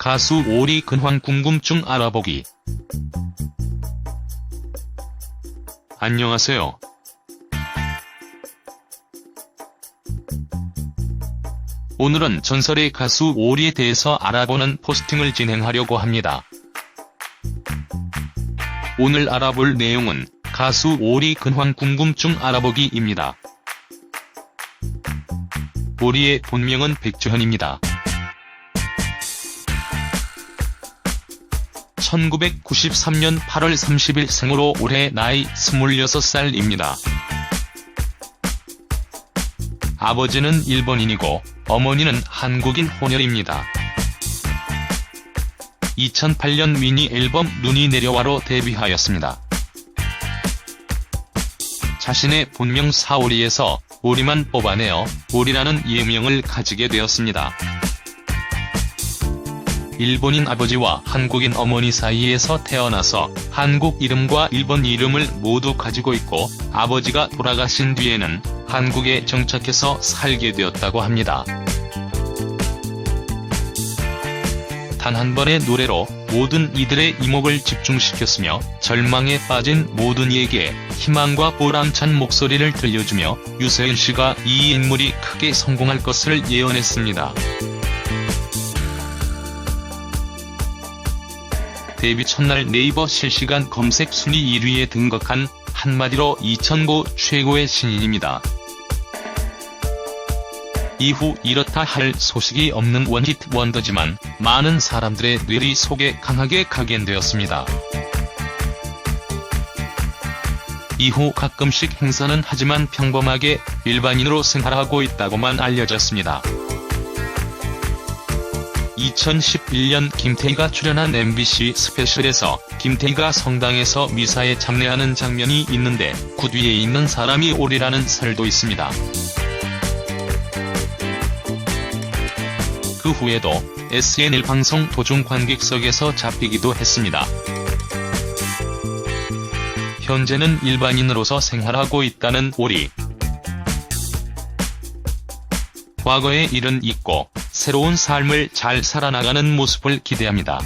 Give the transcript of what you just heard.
가수 오리 근황 궁금증 알아보기. 안녕하세요. 오늘은 전설의 가수 오리에 대해서 알아보는 포스팅을 진행하려고 합니다. 오늘 알아볼 내용은 가수 오리 근황 궁금증 알아보기입니다. 오리의 본명은 백주현입니다. 1993년 8월 30일 생으로 올해 나이 26살입니다. 아버지는 일본인이고 어머니는 한국인 혼혈입니다. 2008년 미니 앨범 눈이 내려와로 데뷔하였습니다. 자신의 본명 사오리에서 오리만 뽑아내어 오리라는 예명을 가지게 되었습니다. 일본인 아버지와 한국인 어머니 사이에서 태어나서 한국 이름과 일본 이름을 모두 가지고 있고 아버지가 돌아가신 뒤에는 한국에 정착해서 살게 되었다고 합니다. 단 한 번의 노래로 모든 이들의 이목을 집중시켰으며 절망에 빠진 모든 이에게 희망과 보람찬 목소리를 들려주며 유세윤 씨가 이 인물이 크게 성공할 것을 예언했습니다. 데뷔 첫날 네이버 실시간 검색 순위 1위에 등극한 한마디로 2009 최고의 신인입니다. 이후 이렇다 할 소식이 없는 원히트 원더지만 많은 사람들의 뇌리 속에 강하게 각인되었습니다. 이후 가끔씩 행사는 하지만 평범하게 일반인으로 생활하고 있다고만 알려졌습니다. 2011년 김태희가 출연한 MBC 스페셜에서 김태희가 성당에서 미사에 참례하는 장면이 있는데 그 뒤에 있는 사람이 오리라는 설도 있습니다. 그 후에도 SNL 방송 도중 관객석에서 잡히기도 했습니다. 현재는 일반인으로서 생활하고 있다는 오리. 과거의 일은 잊고 새로운 삶을 잘 살아나가는 모습을 기대합니다.